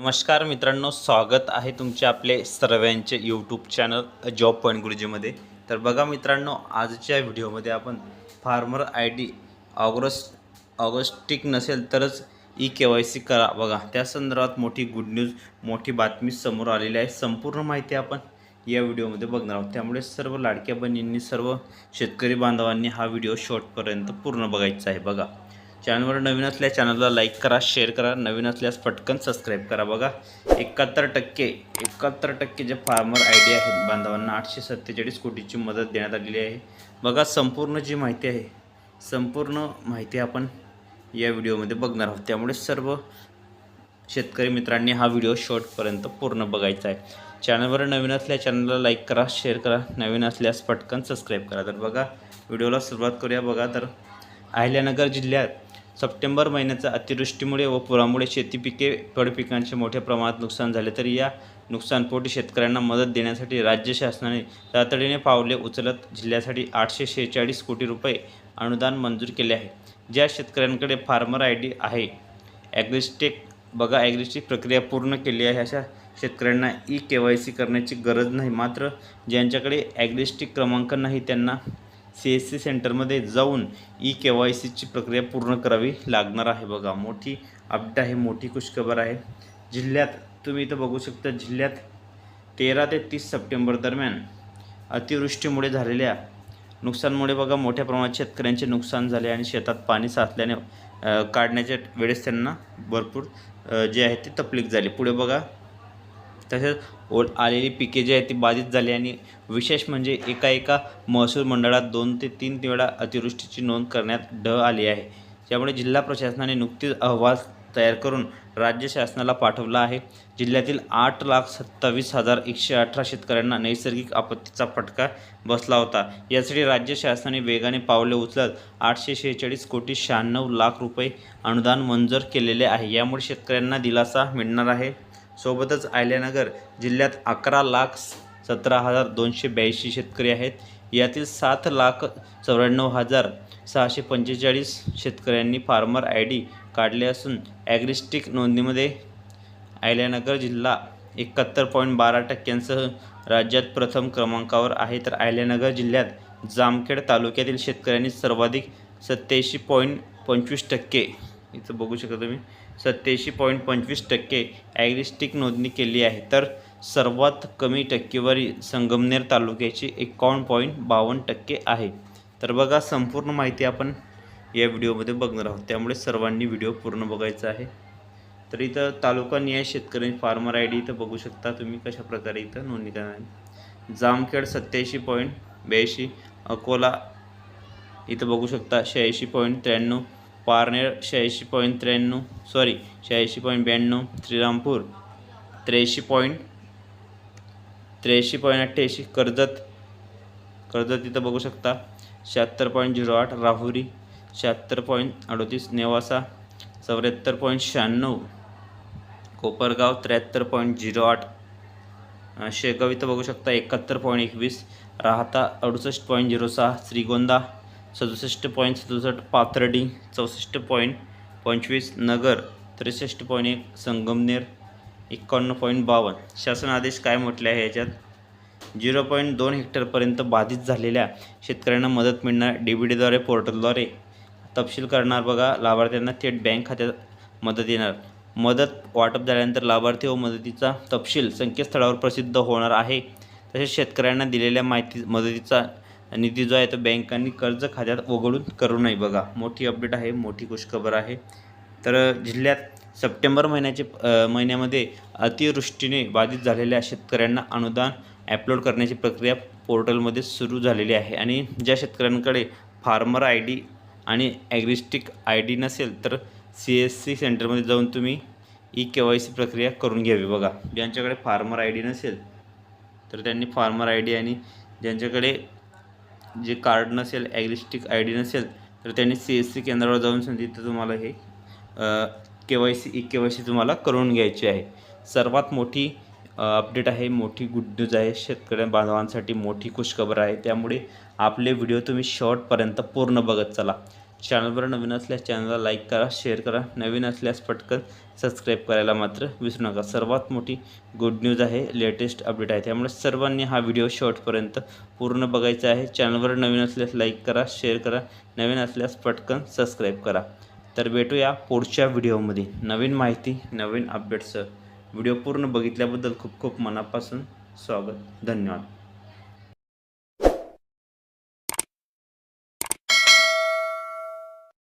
नमस्कार मित्रांनो स्वागत आहे तुमचे आपले सर्वांचे यूट्यूब चॅनल जॉब पॉईंट गुरुजीमध्ये तर बघा मित्रांनो आजच्या व्हिडिओमध्ये आपण फार्मर आय डी ऑगस्ट ऑगस्टिक नसेल तरच ई के वाय सी करा. बघा त्या संदर्भात मोठी गुड न्यूज मोठी बातमी समोर आलेली आहे. संपूर्ण माहिती आपण या व्हिडिओमध्ये बघणार आहोत. त्यामुळे सर्व लाडक्या बहिणींनी सर्व शेतकरी बांधवांनी हा व्हिडिओ शॉर्टपर्यंत पूर्ण बघायचा आहे. बघा. चॅनलवर नवीन असल्या चॅनलला लाईक करा शेअर करा नवीन असल्यास पटकन सबस्क्राईब करा बघा. एकाहत्तर टक्के एकाहत्तर टक्के जे फार्मर आय डी आहेत बांधवांना आठशे सत्तेचाळीस कोटीची मदत देण्यात आलेली आहे. बघा संपूर्ण जी माहिती आहे संपूर्ण माहिती आपण या व्हिडिओमध्ये बघणार आहोत. त्यामुळे सर्व शेतकरी मित्रांनी हा व्हिडिओ शॉर्टपर्यंत पूर्ण बघायचा आहे. चॅनलवर नवीन असल्या चॅनलला लाईक करा शेअर करा नवीन असल्यास पटकन सबस्क्राईब करा. तर बघा व्हिडिओला सुरुवात करूया. बघा तर अहिल्यानगर जिल्ह्यात सप्टेंबर महिन्याच्या अतिवृष्टीमुळे व पुरामुळे शेती पिके फळपिकांचे मोठ्या प्रमाणात नुकसान झाले तर या नुकसानपोटी शेतकऱ्यांना मदत देण्यासाठी राज्य शासनाने तातडीने पावले उचलत जिल्ह्यासाठी आठशे शेहेचाळीस कोटी रुपये अनुदान मंजूर केले आहे. ज्या शेतकऱ्यांकडे फार्मर आय डी आहे ॲग्रिस्टेक बघा ॲग्रिस्टिक प्रक्रिया पूर्ण केली आहे अशा शेतकऱ्यांना ई के वाय सी करण्याची गरज नाही. मात्र ज्यांच्याकडे ॲग्रिस्टिक क्रमांक नाही त्यांना सी एस सी सेंटरमध्ये जाऊन ई के वाय सीची प्रक्रिया पूर्ण करावी लागणार आहे. बघा मोठी अपडेट आहे मोठी खुशखबर आहे. जिल्ह्यात तुम्ही इथं बघू शकता जिल्ह्यात तेरा ते तीस सप्टेंबर दरम्यान अतिवृष्टीमुळे झालेल्या नुकसानमुळे बघा मोठ्या प्रमाणात शेतकऱ्यांचे नुकसान झाले आणि शेतात पाणी साचल्याने काढण्याच्या वेळेस त्यांना भरपूर जे आहे ते तकलीफ झाली. पुढे बघा तसेच ओल आलेली पिके जी आहेत ती बाधित झाली आणि विशेष म्हणजे एका एका महसूल मंडळात दोन ते तीन वेळा अतिवृष्टीची नोंद करण्यात ड आली आहे. त्यामुळे जिल्हा प्रशासनाने नुकतीच अहवाल तयार करून राज्य शासनाला पाठवला आहे. जिल्ह्यातील आठ लाख सत्तावीस हजार एकशे अठरा शेतकऱ्यांना नैसर्गिक आपत्तीचा फटका बसला होता. यासाठी राज्य शासनाने वेगाने पावले उचलत आठशे शेहेचाळीस कोटी शहाण्णव लाख रुपये अनुदान मंजूर केलेले आहे. यामुळे शेतकऱ्यांना दिलासा मिळणार आहे. सोबतच आयल्यानगर जिल्ह्यात अकरा लाख सतरा हजार दोनशे ब्याऐंशी शेतकरी आहेत. यातील सात लाख चौऱ्याण्णव हजार सहाशे पंचेचाळीस शेतकऱ्यांनी फार्मर आय डी काढले असून ॲग्रिस्टिक नोंदणीमध्ये आयल्यानगर जिल्हा एकाहत्तर पॉईंट बारा टक्क्यांसह राज्यात प्रथम क्रमांकावर आहे. तर आयल्यानगर जिल्ह्यात जामखेड तालुक्यातील शेतकऱ्यांनी सर्वाधिक सत्याऐंशी पॉईंट पंचवीस टक्के इथं बघू शकता तुम्ही. सत्याऐंशी पॉईंट पंचवीस टक्के ॲग्रिस्टिक नोंदणी केली आहे. तर सर्वात कमी टक्केवारी संगमनेर तालुक्याची एकावन्न पॉईंट बावन्न टक्के आहे. तर बघा संपूर्ण माहिती आपण या व्हिडिओमध्ये बघणार आहोत. त्यामुळे सर्वांनी व्हिडिओ पूर्ण बघायचा आहे. तर इथं तालुका निहाय शेतकरी फार्मर आय डी इथं बघू शकता तुम्ही कशा प्रकारे इथं नोंदणी करणार आहे. जामखेड सत्याऐंशी पॉईंट ब्याऐंशी अकोला इथं बघू शकता शहाऐंशी पॉईंट त्र्याण्णव पारनेर शहाऐंशी पॉईंट त्र्याण्णव सॉरी शहाऐंशी पॉईंट ब्याण्णव श्रीरामपूर त्र्याऐंशी पॉईंट त्र्याऐंशी पॉईंट अठ्ठ्याऐंशी कर्जत कर्जत इथं बघू शकता. शहात्तर पॉईंट झिरो आठ राहुरी शहात्तर पॉईंट अडोतीस नेवासा चौऱ्याहत्तर पॉईंट शहाण्णव कोपरगाव त्र्याहत्तर पॉईंट झिरो आठ शेगाव इथं बघू शकता एकाहत्तर पॉईंट एकवीस राहता अडुसष्ट पॉईंट झिरो सहा श्रीगोंदा सदुसष्ट पॉईंट सदुसष्ट पाथर्डी चौसष्ट पॉईंट पंचवीस नगर त्रेसष्ट पॉईंट एक संगमनेर एकावन्न पॉईंट बावन्न शासन आदेश काय म्हटले आहे याच्यात? झिरो पॉईंट दोन हेक्टरपर्यंत बाधित झालेल्या शेतकऱ्यांना मदत मिळणार डी बी डीद्वारे पोर्टलद्वारे. तपशील करणार बघा लाभार्थ्यांना थेट बँक खात्यात मदत येणार. मदत वाटप झाल्यानंतर लाभार्थी व मदतीचा तपशील संकेतस्थळावर प्रसिद्ध होणार आहे. तसेच शेतकऱ्यांना दिलेल्या माहिती मदतीचा निधी जो आहे तो बँकांनी कर्ज खात्यात वगळून करू नये. बघा मोठी अपडेट आहे मोठी खुशखबर आहे. तर जिल्ह्यात सप्टेंबर महिन्याचे महिन्यामध्ये अतिवृष्टीने बाधित झालेल्या शेतकऱ्यांना अनुदान ॲपलोड करण्याची प्रक्रिया पोर्टलमध्ये सुरू झालेली आहे. आणि ज्या शेतकऱ्यांकडे फार्मर आय डी आणि ॲग्रिस्टिक आय डी नसेल तर सी एस सी सेंटरमध्ये जाऊन तुम्ही ई के वाय सी प्रक्रिया करून घ्यावी. बघा ज्यांच्याकडे फार्मर आय डी नसेल तर त्यांनी फार्मर आय डी आणि ज्यांच्याकडे जे कार्ड नसेल ॲग्रिस्टिक आय डी नसेल तर त्यांनी सी एस सी केंद्रावर जाऊन सांगितलं तिथं तुम्हाला हे K Y C e K Y C तुम्हाला करून घ्यायची आहे. सर्वात मोठी अपडेट आहे मोठी गुड न्यूज आहे. शेतकऱ्या बांधवांसाठी मोठी खुशखबर आहे. त्यामुळे आपले व्हिडिओ तुम्ही शॉर्टपर्यंत पूर्ण बघत चला. चॅनलवर नवीन असल्यास चॅनलला लाईक करा शेअर करा. नवीन असल्यास पटकन सबस्क्राईब करायला मात्र विसरू नका. सर्वात मोठी गुड न्यूज आहे लेटेस्ट अपडेट आहे. त्यामुळे सर्वांनी हा व्हिडिओ शॉर्टपर्यंत पूर्ण बघायचा आहे. चॅनलवर नवीन असल्यास लाईक करा शेअर करा. नवीन असल्यास पटकन सबस्क्राईब करा. तर भेटूया पुढच्या व्हिडिओमध्ये नवीन माहिती नवीन अपडेट्ससह व्हिडिओ पूर्ण बघितल्याबद्दल खूप खूप मनापासून स्वागत. धन्यवाद.